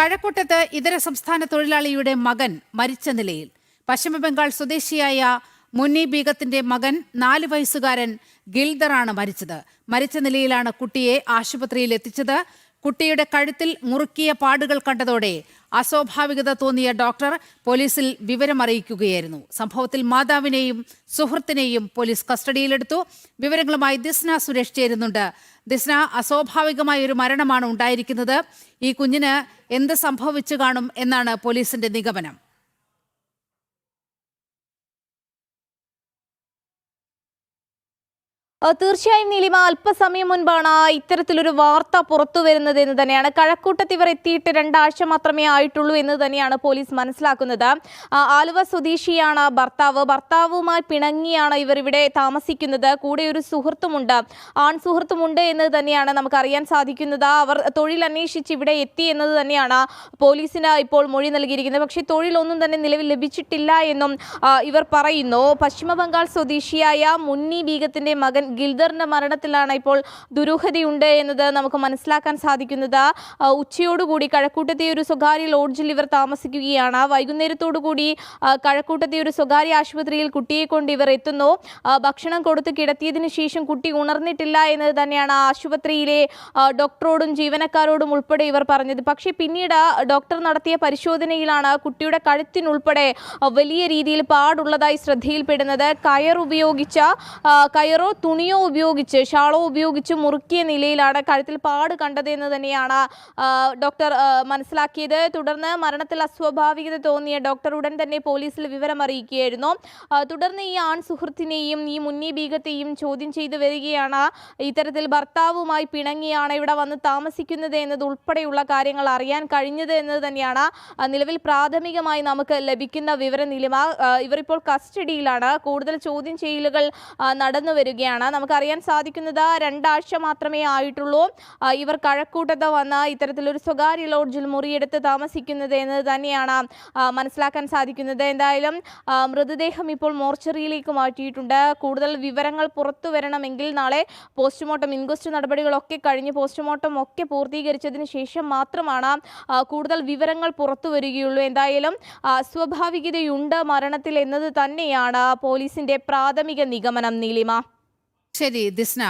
കഴക്കൂട്ടത്ത് ഇതര സംസ്ഥാന തൊഴിലാളിയുടെ മകൻ മരിച്ച നിലയിൽ. പശ്ചിമബംഗാൾ സ്വദേശിയായ മുന്നി ബീഗത്തിന്റെ മകൻ നാല് വയസ്സുകാരൻ ഗിൽദറാണ് മരിച്ചത്. മരിച്ച നിലയിലാണ് കുട്ടിയെ ആശുപത്രിയിൽ എത്തിച്ചത് കുട്ടിയുടെ കഴുത്തിൽ മുറുക്കിയ പാടുകൾ കണ്ടതോടെ അസ്വാഭാവികത തോന്നിയ ഡോക്ടർ പോലീസിൽ വിവരമറിയിക്കുകയായിരുന്നു. സംഭവത്തിൽ മാതാവിനെയും സുഹൃത്തിനെയും പോലീസ് കസ്റ്റഡിയിലെടുത്തു. വിവരങ്ങളുമായി ദിസ്ന സുരേഷ് ചേരുന്നുണ്ട്. ദിസ്ന അസ്വാഭാവികമായ ഒരു മരണമാണ് ഉണ്ടായിരിക്കുന്നത്. ഈ കുഞ്ഞിന് എന്ത് സംഭവിച്ചു കാണും എന്നാണ് പോലീസിന്റെ നിഗമനം. തീർച്ചയായും നീലിമ അല്പസമയം മുൻപാണ് ഇത്തരത്തിലൊരു വാർത്ത പുറത്തു വരുന്നത് എന്ന് തന്നെയാണ്. കഴക്കൂട്ടത്ത് ഇവർ എത്തിയിട്ട് രണ്ടാഴ്ച മാത്രമേ ആയിട്ടുള്ളൂ എന്ന് തന്നെയാണ് പോലീസ് മനസ്സിലാക്കുന്നത്. ആലുവ സ്വദേശിയാണ് ഭർത്താവ്. ഭർത്താവുമായി പിണങ്ങിയാണ് ഇവർ ഇവിടെ താമസിക്കുന്നത്. കൂടെ ഒരു സുഹൃത്തുമുണ്ട്. ആൺ സുഹൃത്തുമുണ്ട് എന്ന് തന്നെയാണ് നമുക്കറിയാൻ സാധിക്കുന്നത്. അവർ തൊഴിൽ അന്വേഷിച്ച് ഇവിടെ എത്തി എന്നത് തന്നെയാണ് പോലീസിന് ഇപ്പോൾ മൊഴി നൽകിയിരിക്കുന്നത്. പക്ഷേ തൊഴിലൊന്നും തന്നെ നിലവിൽ ലഭിച്ചിട്ടില്ല എന്നും ഇവർ പറയുന്നു. പശ്ചിമ ബംഗാൾ സ്വദേശിയായ മുന്നി ബീഗത്തിന്റെ മകൻ ഗിൽദറിന്റെ മരണത്തിലാണ് ഇപ്പോൾ ദുരൂഹതയുണ്ട് എന്നത് നമുക്ക് മനസ്സിലാക്കാൻ സാധിക്കുന്നത്. ഉച്ചയോടുകൂടി കഴക്കൂട്ടത്തെ ഒരു സ്വകാര്യ ലോഡ്ജിൽ ഇവർ താമസിക്കുകയാണ്. വൈകുന്നേരത്തോടുകൂടി കൂടി കഴക്കൂട്ടത്തെ ഒരു സ്വകാര്യ ആശുപത്രിയിൽ കുട്ടിയെ കൊണ്ട് ഇവർ എത്തുന്നു. ഭക്ഷണം കൊടുത്ത് കിടത്തിയതിനു ശേഷം കുട്ടി ഉണർന്നിട്ടില്ല എന്നത് തന്നെയാണ് ആശുപത്രിയിലെ ഡോക്ടറോടും ജീവനക്കാരോടും ഉൾപ്പെടെ ഇവർ പറഞ്ഞത്. പക്ഷേ പിന്നീട് ഡോക്ടർ നടത്തിയ പരിശോധനയിലാണ് കുട്ടിയുടെ കഴുത്തിനുൾപ്പെടെ വലിയ രീതിയിൽ പാടുള്ളതായി ശ്രദ്ധയിൽപ്പെടുന്നത്. കയർ ഉപയോഗിച്ച കയറോ കയറോ തുണിയോ ഉപയോഗിച്ച് ഷാളോ ഉപയോഗിച്ച് മുറുക്കിയ നിലയിലാണ് കഴുത്തിൽ പാട് കണ്ടത് എന്ന് തന്നെയാണ് ഡോക്ടർ മനസ്സിലാക്കിയത്. തുടർന്ന് മരണത്തിൽ അസ്വാഭാവികത തോന്നിയ ഡോക്ടർ ഉടൻ തന്നെ പോലീസിൽ വിവരം അറിയിക്കുകയായിരുന്നു. തുടർന്ന് ഈ ആൺ സുഹൃത്തിനെയും ഈ മുന്നി ബീഗത്തെയും ചോദ്യം ചെയ്തു വരികയാണ്. ഇത്തരത്തിൽ ഭർത്താവുമായി പിണങ്ങിയാണ് ഇവിടെ വന്ന് താമസിക്കുന്നത് എന്നത് ഉൾപ്പെടെയുള്ള കാര്യങ്ങൾ അറിയാൻ കഴിഞ്ഞത് എന്നത് തന്നെയാണ് നിലവിൽ പ്രാഥമികമായി നമുക്ക് ലഭിക്കുന്ന വിവര നിലമ ഇവരിപ്പോൾ കസ്റ്റഡിയിലാണ്. കൂടുതൽ ചോദ്യം ചെയ്യലുകൾ നടന്നു വരികയാണ്. നമുക്കറിയാൻ സാധിക്കുന്നത് രണ്ടാഴ്ച മാത്രമേ ആയിട്ടുള്ളൂ. ഇവർ കഴക്കൂട്ടത്ത് വന്ന് ഇത്തരത്തിലൊരു സ്വകാര്യ ലോഡ്ജിൽ മുറിയെടുത്ത് താമസിക്കുന്നത് എന്ന് തന്നെയാണ് മനസ്സിലാക്കാൻ സാധിക്കുന്നത്. എന്തായാലും മൃതദേഹം ഇപ്പോൾ മോർച്ചറിയിലേക്ക് മാറ്റിയിട്ടുണ്ട്. കൂടുതൽ വിവരങ്ങൾ പുറത്തു വരണമെങ്കിൽ നാളെ പോസ്റ്റ്മോർട്ടം ഇൻക്വസ്റ്റ് നടപടികളൊക്കെ കഴിഞ്ഞ് പോസ്റ്റ്മോർട്ടം ഒക്കെ പൂർത്തീകരിച്ചതിന് ശേഷം മാത്രമാണ് കൂടുതൽ വിവരങ്ങൾ പുറത്തു വരികയുള്ളൂ. എന്തായാലും അസ്വാഭാവികതയുണ്ട് മരണത്തിൽ എന്നത് തന്നെയാണ് പോലീസിന്റെ പ്രാഥമിക നിഗമനം നീലിമ. ശരി ദിസ്ന